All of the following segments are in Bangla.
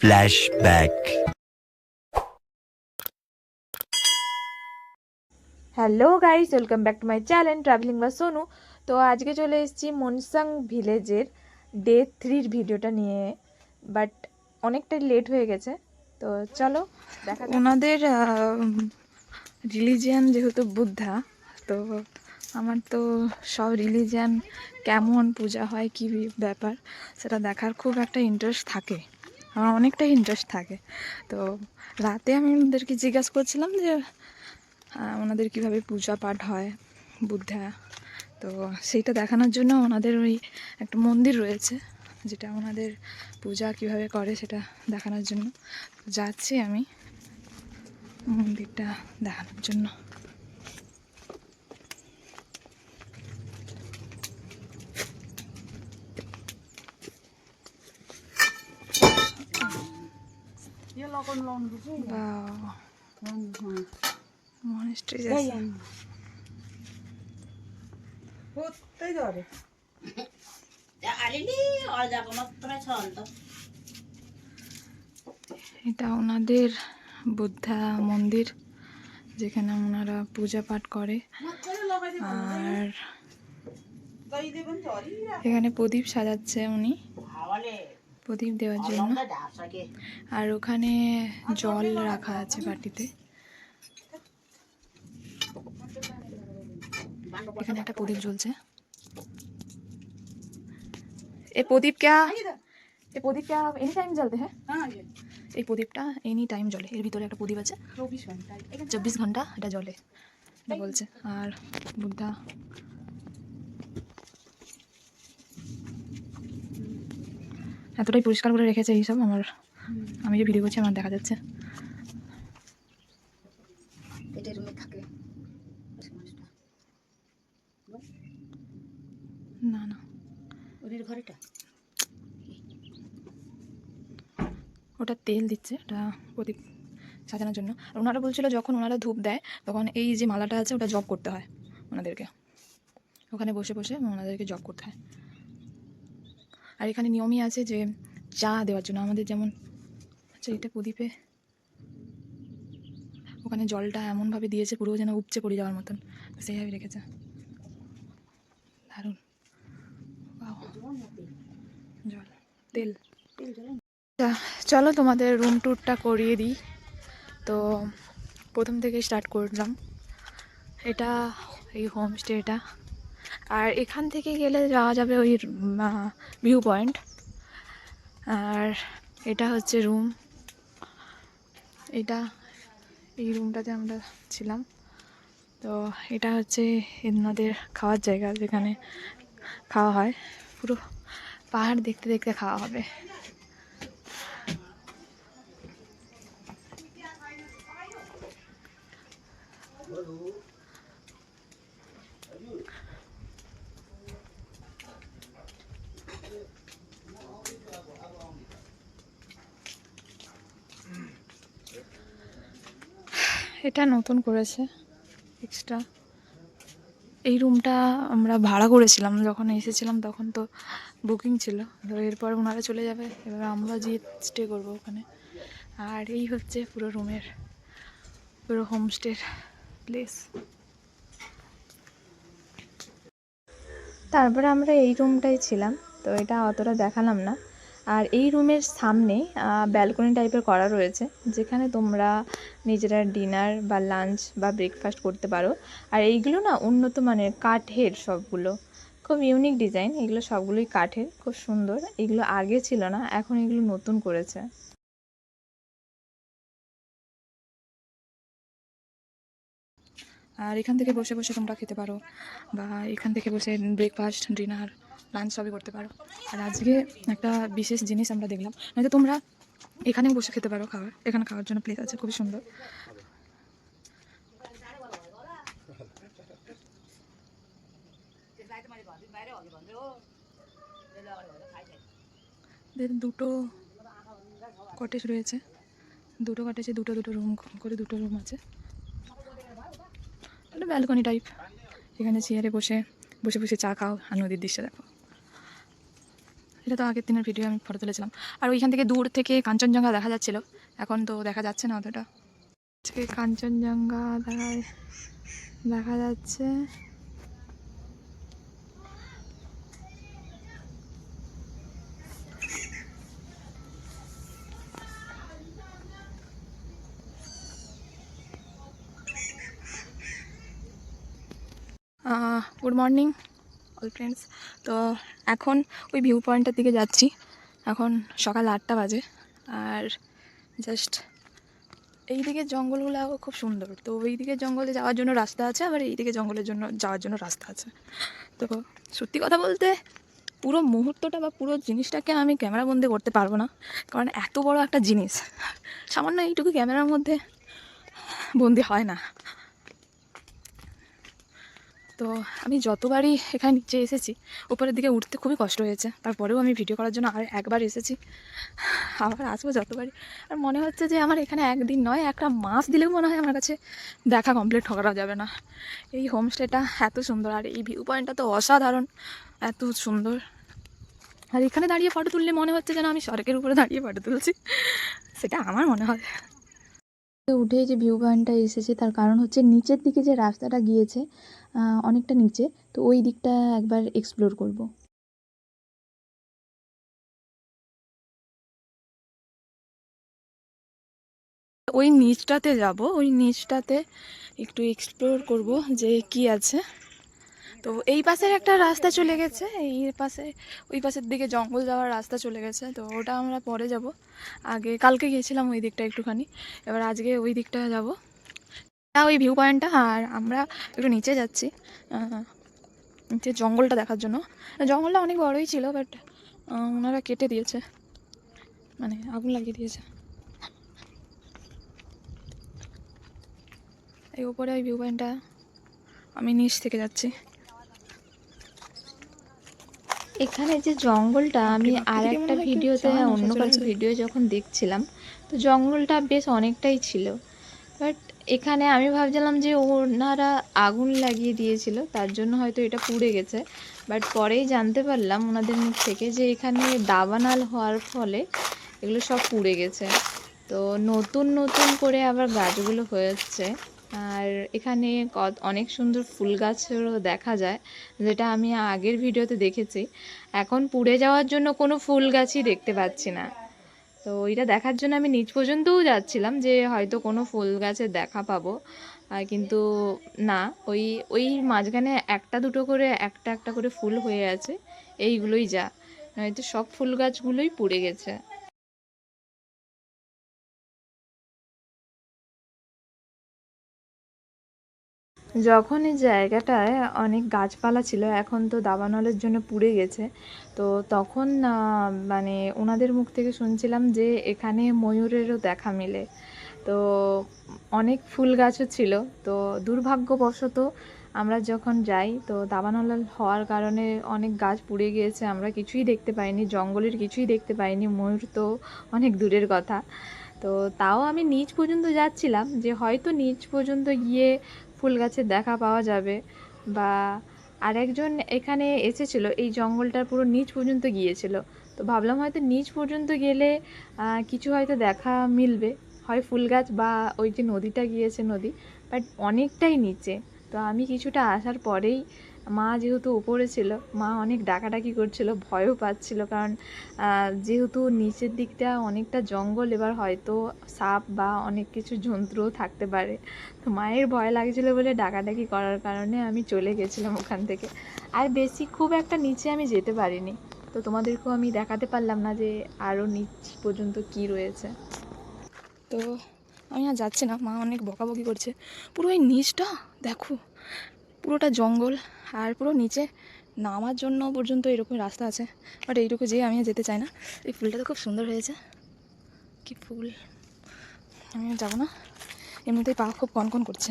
Flashback. Hello guys welcome back to my channel travelling বা সোনু তো আজকে চলে এসেছি মনসাং ভিলেজের ডে থ্রির ভিডিওটা নিয়ে। বাট অনেকটাই লেট হয়ে গেছে। তো চলো দেখা ওনাদের রিলিজিয়ান যেহেতু বুদ্ধা তো আমার তো সব রিলিজিয়ান কেমন পূজা হয় কী ব্যাপার সেটা দেখার খুব একটা ইন্টারেস্ট থাকে। আমার অনেকটাই ইন্টারেস্ট থাকে। তো রাতে আমি ওনাদেরকে জিজ্ঞাসা করছিলাম যে ওনাদের কীভাবে পূজা পাঠ হয়, বুদ্ধা। তো সেইটা দেখানোর জন্য ওনাদের ওই একটা মন্দির রয়েছে, যেটা ওনাদের পূজা কীভাবে করে সেটা দেখানোর জন্য। যাচ্ছি আমি মন্দিরটা দেখানোর জন্য। মনেস্ট্রি যাচ্ছে এটা ওনাদের বুদ্ধা মন্দির যেখানে ওনারা পূজা পাঠ করে। আর এখানে প্রদীপ সাজাচ্ছে উনি। প্রদীপ দেওয়ার জন্য। আর ওখানে জল রাখা আছে বাটিতে। এখানে একটা প্রদীপ জ্বলছে। এ প্রদীপ ক্যা এ প্রদীপ ক্যা এনি টাইম জ্বলতে হ্যাঁ? এই প্রদীপটা এনি টাইম জ্বলে। এর ভিতরে একটা প্রদীপ আছে। চব্বিশ ঘণ্টা। এটা জ্বলে। এটা বলছে। আর বুদ্ধা এতটাই পরিষ্কার করে রেখেছে এইসব আমার আমি যে ভিডিও করছি আমার দেখা যাচ্ছে। এটা রুমে থাকে। না না। ওদের ঘরেটা? ওটা তেল দিচ্ছে ওটা প্রদীপ সাজানোর জন্য। আর ওনারা বলছিল যখন ওনারা ধূপ দেয় তখন এই যে মালাটা আছে ওটা জব করতে হয় ওনাদেরকে। ওখানে বসে বসে ওনাদেরকে জব করতে হয়। আর এখানে নিয়মই আছে যে চা দেওয়ার জন্য। আমাদের যেমন আচ্ছা এটা প্রদীপে, ওখানে জলটা এমনভাবে দিয়েছে, পুরো যেন উপচে পড়ে যাওয়ার মতন। সেইভাবে রেখেছে। দারুণ। জল, তেল। তা চলো তোমাদের রুম ট্যুরটা করিয়ে দিই। তো প্রথম থেকে স্টার্ট করলাম। এটা এই হোমস্টে এটা আর এখান থেকে গেলে যাওয়া যাবে ওই ভিউ পয়েন্ট আর এটা হচ্ছে রুম এটা, এই রুমটাতে আমরা ছিলাম। তো এটা হচ্ছে এনাদের খাওয়ার জায়গা যেখানে খাওয়া হয়। পুরো পাহাড় দেখতে দেখতে খাওয়া হবে। এটা নতুন করেছে এক্সট্রা এই রুমটা আমরা ভাড়া করেছিলাম, যখন এসেছিলাম তখন তো বুকিং ছিল। তো এরপর ওনারা চলে যাবে, এবার আমরা গিয়ে স্টে করব ওখানে। আর এই হচ্ছে পুরো রুমের, পুরো হোমস্টের প্লেস তারপরে আমরা এই রুমটাই ছিলাম, তো এটা অতটা দেখালাম না। আর এই রুমের সামনে ব্যালকনি টাইপের করা রয়েছে, যেখানে তোমরা নিজেরা ডিনার বা লাঞ্চ বা ব্রেকফাস্ট করতে পারো। আর এইগুলো না উন্নত মানের কাঠের সবগুলো। খুব ইউনিক ডিজাইন এগুলো সবগুলোই কাঠের, খুব সুন্দর। এগুলো আগে ছিল না, এখন এগুলো নতুন করেছে। আর এখান থেকে বসে বসে তোমরা খেতে পারো, বা এখান থেকে বসে ব্রেকফাস্ট ডিনার লাঞ্চ সবই করতে পারো। আর আজকে একটা বিশেষ জিনিস আমরা দেখলাম। নয়তো তোমরা এখানেও বসে খেতে পারো খাবার এখানে খাওয়ার জন্য প্লেস আছে, খুবই সুন্দর। দুটো কটেজ রয়েছে। দুটো কটেজে দুটো দুটো রুম করে দুটো রুম আছে। ব্যালকনি টাইপ এখানে চেয়ারে বসে বসে বসে চা খাও। আর নদীর দৃশ্য দেখো। এটা তো আগের দিনের ভিডিও আমি ফটো তুলেছিলাম। আর ওইখান থেকে দূর থেকে কাঞ্চনজঙ্ঘা দেখা যাচ্ছিল। এখন তো দেখা যাচ্ছে না অতটা। কাঞ্চনজঙ্ঘা দেখা দেখা যাচ্ছে। গুড মর্নিং অল ফ্রেন্ডস তো এখন ওই ভিউ পয়েন্টের দিকে যাচ্ছি। এখন সকাল আটটা বাজে। আর জাস্ট এই দিকের জঙ্গলগুলো খুব সুন্দর। তো ওই দিকের জঙ্গলে যাওয়ার জন্য রাস্তা আছে, আবার এই দিকে জঙ্গলের জন্য, যাওয়ার জন্য রাস্তা আছে। তো সত্যি কথা বলতে পুরো মুহূর্তটা বা পুরো জিনিসটাকে আমি ক্যামেরা বন্দি করতে পারব না। কারণ এত বড় একটা জিনিস। সামান্য এইটুকু ক্যামেরার মধ্যে বন্দি হয় না। তো আমি যতবারই এখানে নিচে এসেছি, উপরের দিকে উঠতে খুবই কষ্ট হয়েছে। তারপরেও আমি ভিডিও করার জন্য আর একবার এসেছি। আবার আসব যতবারই। আর মনে হচ্ছে যে আমার এখানে একদিন নয়, একটা মাস দিলেও মনে হয় আমার কাছে দেখা কমপ্লিট করা যাবে না। এই হোমস্টেটা এত সুন্দর, আর এই ভিউ পয়েন্টটা তো অসাধারণ, এত সুন্দর। আর এখানে দাঁড়িয়ে ফটো তুললে মনে হচ্ছে যেন আমি সড়কের উপরে দাঁড়িয়ে ফটো তুলছি। সেটা আমার মনে হয়। উঠে যে ভিউ পয়েন্টটা এসেছে, তার কারণ হচ্ছে নিচের দিকে যে রাস্তাটা গিয়েছে অনেকটা নিচে, তো ওই দিকটা একবার এক্সপ্লোর করব। ওই নিচটাতে যাব, ওই নিচটাতে একটু এক্সপ্লোর করব যে কি আছে। তো এই পাশের একটা রাস্তা চলে গেছে, এই পাশে, ওই পাশের দিকে জঙ্গল যাওয়ার রাস্তা চলে গেছে, তো ওটা আমরা পরে যাব। আগে কালকে গিয়েছিলাম ওই দিকটা একটুখানি, এবার আজকে ওই দিকটা যাব। ওই ভিউ পয়েন্টটা আর আমরা একটু নিচে যাচ্ছি নিচে জঙ্গলটা দেখার জন্য। জঙ্গলটা অনেক বড়ই ছিল বাট ওনারা কেটে দিয়েছে। মানে আগুন লাগিয়ে দিয়েছে। এই উপরে ওই ভিউ পয়েন্টটা আমি নিচ থেকে যাচ্ছি। এখানে যে জঙ্গলটা আমি আর একটা ভিডিওতে অন্য। কারও ভিডিও যখন দেখছিলাম তো জঙ্গলটা বেশ অনেকটাই ছিল। বাট এখানে আমি ভাবছিলাম যে ওনারা আগুন লাগিয়ে দিয়েছিল তার জন্য হয়তো এটা পুড়ে গেছে। বাট পরেই জানতে পারলাম ওনাদের মুখ থেকে যে এখানে দাবানাল হওয়ার ফলে এগুলো সব পুড়ে গেছে। তো নতুন নতুন করে আবার গাছগুলো হয়েছে। আর এখানে অনেক সুন্দর ফুল গাছেরও দেখা যায়, যেটা আমি আগের ভিডিওতে দেখেছি। এখন পুড়ে যাওয়ার জন্য কোনো ফুল গাছই দেখতে পাচ্ছি না। তো এটা দেখার জন্য আমি নিচ পর্যন্তও যাচ্ছিলাম যে হয়তো কোনো ফুল গাছের দেখা পাবো। কিন্তু না, ওই ওই মাঝখানে একটা দুটো করে, একটা একটা করে ফুল হয়ে আছে, এইগুলোই যা। নয়তো সব ফুল গাছগুলোই পুড়ে গেছে। যখন এই জায়গাটায় অনেক গাছপালা ছিল, এখন তো দাবানলের জন্য পুড়ে গেছে, তো তখন মানে ওনাদের মুখ থেকে শুনছিলাম যে এখানে ময়ূরেরও দেখা মেলে। তো অনেক ফুল গাছও ছিল, তো দুর্ভাগ্যবশত আমরা যখন যাই, তো দাবানল হওয়ার কারণে অনেক গাছ পুড়ে গিয়েছে, আমরা কিছুই দেখতে পাইনি, জঙ্গলের কিছুই দেখতে পাইনি, ময়ূর তো অনেক দূরের কথা। তো তাও আমি নিচ পর্যন্ত যাচ্ছিলাম, যে হয়তো নিচ পর্যন্ত গিয়ে ফুল গাছের দেখা পাওয়া যাবে। বা আরেকজন এখানে এসেছিল, এই জঙ্গলটার পুরো নিচ পর্যন্ত গিয়েছিল। তো ভাবলাম হয়তো নিচ পর্যন্ত গেলে কিছু হয়তো দেখা মিলবে। হয় ফুল গাছ বা ওই যে নদীটা গিয়েছে নদী, বাট অনেকটাই নিচে। তো আমি কিছুটা আসার পরেই মা যেহেতু উপরে ছিল, মা অনেক ডাকাডাকি করছিল, ভয়ও পাচ্ছিল কারণ যেহেতু নিচের দিকটা অনেকটা জঙ্গল এবার হয়তো সাপ বা অনেক কিছু জন্তুও থাকতে পারে। তো মায়ের ভয় লাগছিল বলে ডাকাডাকি করার কারণে আমি চলে গেছিলাম ওখান থেকে। আর বেশি খুব একটা নিচে আমি যেতে পারিনি। তো তোমাদেরকেও আমি দেখাতে পারলাম না যে আরও নিচ পর্যন্ত কি রয়েছে। তো আমি আর যাচ্ছি না, মা অনেক বকাবকি করছে। পুরো ওই নিচটা, দেখো। পুরোটা জঙ্গল আর পুরো নিচে নামার জন্য পর্যন্ত এরকম রাস্তা আছে। বাট এইটুকু যেয়ে আমি যেতে চাই না। এই ফুলটা তো খুব সুন্দর হয়েছে। কি ফুল? আমি যাব না। এমনিতেই পা খুব কনকন করছে।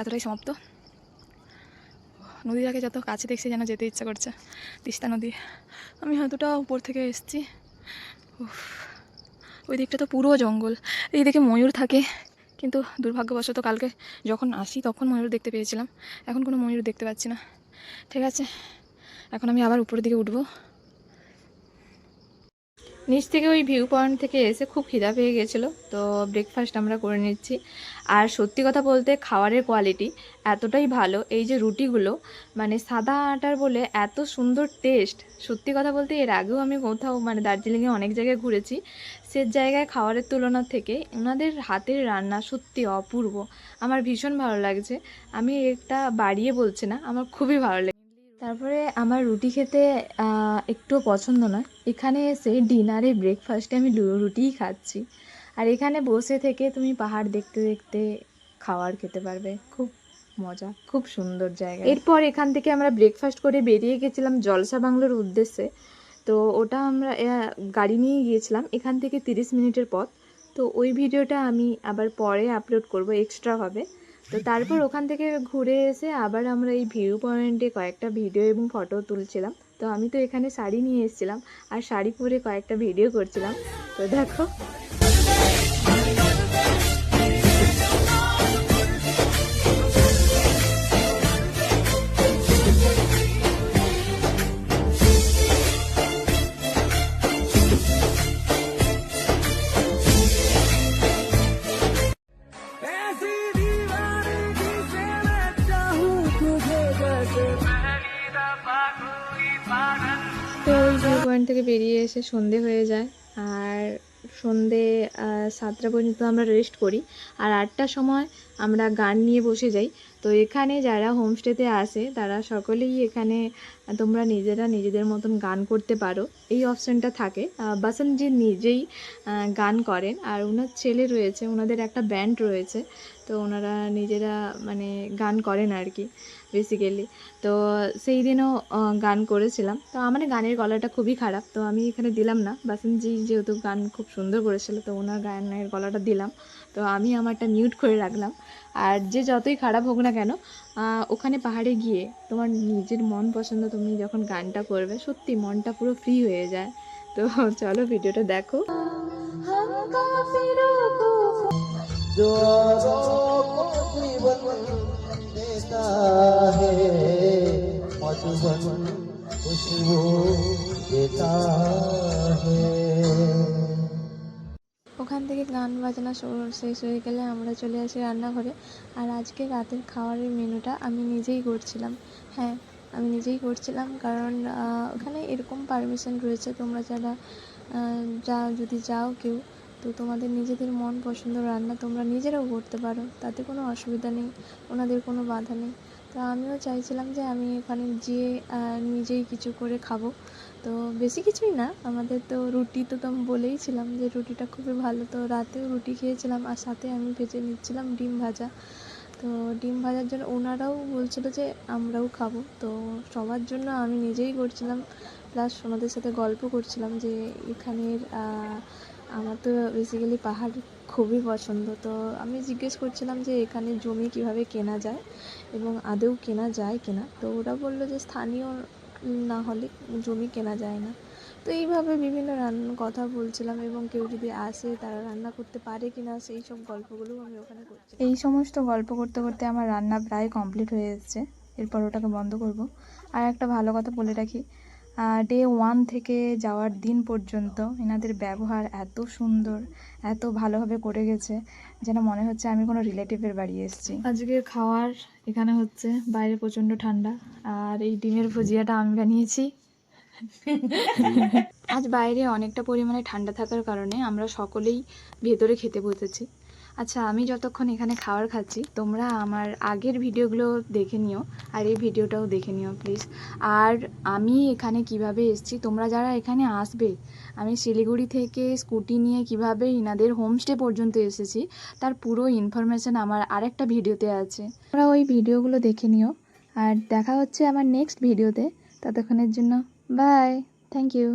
এতটাই সমাপ্ত। আগে যত কাছে দেখছি যেন যেতে ইচ্ছা করছে। তিস্তা নদী। আমি হয়তোটা উপর থেকে এসেছি। ওই দিকটা তো পুরো জঙ্গল। এই দিকে ময়ূর থাকে। কিন্তু দুর্ভাগ্যবশত কালকে যখন আসি তখন ময়ূর দেখতে পেয়েছিলাম। এখন কোনো ময়ূর দেখতে পাচ্ছি না। ঠিক আছে, এখন আমি আবার উপরের দিকে উঠবো। নিচ থেকে ওই ভিউ পয়েন্ট থেকে এসে খুব খিদা পেয়ে গেছিল, তো ব্রেকফাস্ট আমরা করে নিচ্ছি। আর সত্যি কথা বলতে খাবারের কোয়ালিটি এতটাই ভালো, এই যে রুটিগুলো মানে সাদা আটার বলে এত সুন্দর টেস্ট সত্যি কথা বলতে এর আগেও আমি কোথাও মানে দার্জিলিংয়ে অনেক জায়গায় ঘুরেছি, সে জায়গায় খাবারের তুলনা থেকে ওনাদের হাতের রান্না সত্যি অপূর্ব। আমার ভীষণ ভালো লাগছে। আমি এটা বাড়িয়ে বলছি না, আমার খুবই ভালো লাগে তারপরে আমার রুটি খেতে একটুও পছন্দ নয় এখানে এসে ডিনারে ব্রেকফাস্টে আমি রুটিই খাচ্ছি। আর এখানে বসে থেকে তুমি পাহাড় দেখতে দেখতে খাবার খেতে পারবে। খুব মজা, খুব সুন্দর জায়গা। এরপর এখান থেকে আমরা ব্রেকফাস্ট করে বেরিয়ে গেছিলাম জলসা বাংলোর উদ্দেশ্যে। তো ওটা আমরা গাড়ি নিয়ে গিয়েছিলাম। এখান থেকে তিরিশ মিনিটের পথ। তো ওই ভিডিওটা আমি আবার পরে আপলোড করব এক্সট্রাভাবে তো তারপর ওখান থেকে ঘুরে এসে আবার আমরা এই ভিউ পয়েন্টে কয়েকটা ভিডিও এবং ফটো তুলছিলাম। তো আমি তো এখানে শাড়ি নিয়ে এসেছিলাম আর শাড়ি পরে কয়েকটা ভিডিও করছিলাম। তো দেখো তো ওই ভিউ পয়েন্ট থেকে বেরিয়ে এসে সন্ধে হয়ে যায়, আর সন্ধে সাতটা পর্যন্ত আমরা রেস্ট করি। আর আটটার সময় আমরা গান নিয়ে বসে যাই। তো এখানে যারা হোমস্টেতে আসে, তারা সকলেই এখানে, তোমরা নিজেরা নিজেদের মতন গান করতে পারো। এই অপশানটা থাকে। বাসন্তজি নিজেই গান করেন। আর ওনার ছেলে রয়েছে ওনাদের একটা ব্যান্ড রয়েছে। তো ওনারা নিজেরা মানে গান করেন আর কি বেসিক্যালি তো সেই দিনও গান করেছিলাম। তো আমার গানের গলাটা খুবই খারাপ। তো আমি এখানে দিলাম না। বাসনজি যেহেতু গান খুব সুন্দর করেছিল, তো ওনার গানের গলাটা দিলাম। তো আমি আমারটা মিউট করে রাখলাম। আর যে যতই খারাপ হোক না কেন আহ, ওখানে পাহাড়ে গিয়ে তোমার নিজের মন পছন্দ তুমি যখন গানটা করবে সত্যি মনটা পুরো ফ্রি হয়ে যায় তো চলো ভিডিওটা দেখো जो औरों को जीवन देता है मधुबन खुशबू देता है ওখান থেকে গান বাজনা শেষ হয়ে গেলে আমরা চলে আসি রান্নাঘরে। আর আজকে রাতের খাবারের মেনুটা আমি নিজেই করছিলাম। হ্যাঁ আমি নিজেই করছিলাম কারণ ওখানে এরকম পারমিশন রয়েছে তোমরা যারা যা, যদি যাও কেউ, তো তোমাদের নিজেদের মন পছন্দ রান্না তোমরা নিজেরাও করতে পারো। তাতে কোনো অসুবিধা নেই, ওনাদের কোনো বাধা নেই। তো আমিও চাইছিলাম যে আমি ওখানে যেয়ে নিজেই কিছু করে খাব। তো বেশি কিছুই না। আমাদের তো রুটি তো তো আমি বলেইছিলাম যে রুটিটা খুবই ভালো। তো রাতেও রুটি খেয়েছিলাম আর সাথে আমি ভেজে নিচ্ছিলাম ডিম ভাজা। তো ডিম ভাজার জন্য ওনারাও বলছিলো যে আমরাও খাব। তো সবার জন্য আমি নিজেই করছিলাম। প্লাস ওনাদের সাথে গল্প করছিলাম যে এখানের আমার তো বেসিক্যালি পাহাড় খুবই পছন্দ। তো আমি জিজ্ঞেস করছিলাম যে এখানে জমি কীভাবে কেনা যায় এবং আদৌ কেনা যায় কিনা? তো ওরা বলল যে স্থানীয় না হলে জমি কেনা যায় না। তো এইভাবে বিভিন্ন রান্নার কথা বলছিলাম এবং কেউ যদি আসে তারা রান্না করতে পারে কি না সেই সব গল্পগুলো আমি ওখানে করছি। এই সমস্ত গল্প করতে করতে আমার রান্না প্রায় কমপ্লিট হয়ে এসেছে। এরপর ওটাকে বন্ধ করব। আর একটা ভালো কথা বলে রাখি ডে ওয়ান থেকে যাওয়ার দিন পর্যন্ত এনাদের ব্যবহার এত সুন্দর এত ভালোভাবে করে গেছে যেন মনে হচ্ছে আমি কোনো রিলেটিভের বাড়ি এসেছি। আজকের খাওয়ার এখানে হচ্ছে বাইরে প্রচণ্ড ঠান্ডা আর এই ডিমের ভুজিয়াটা আমি বানিয়েছি। আজ বাইরে অনেকটা পরিমাণে ঠান্ডা থাকার কারণে আমরা সকলেই ভেতরে খেতে বসেছি। আচ্ছা আমি যতক্ষণ এখানে খাবার খাচ্ছি, তোমরা আমার আগের ভিডিওগুলো দেখে নিও, আর এই ভিডিওটাও দেখে নিও প্লিজ আর আমি এখানে কীভাবে এসেছি, তোমরা যারা এখানে আসবে, আমি শিলিগুড়ি থেকে স্কুটি নিয়ে কীভাবে ইনাদের হোমস্টে পর্যন্ত এসেছি, তার পুরো ইনফরমেশান আমার আরেকটা ভিডিওতে আছে। তোমরা ওই ভিডিওগুলো দেখে নিও, আর দেখা হচ্ছে আমার নেক্সট ভিডিওতে, ততক্ষণের জন্য বাই থ্যাংক ইউ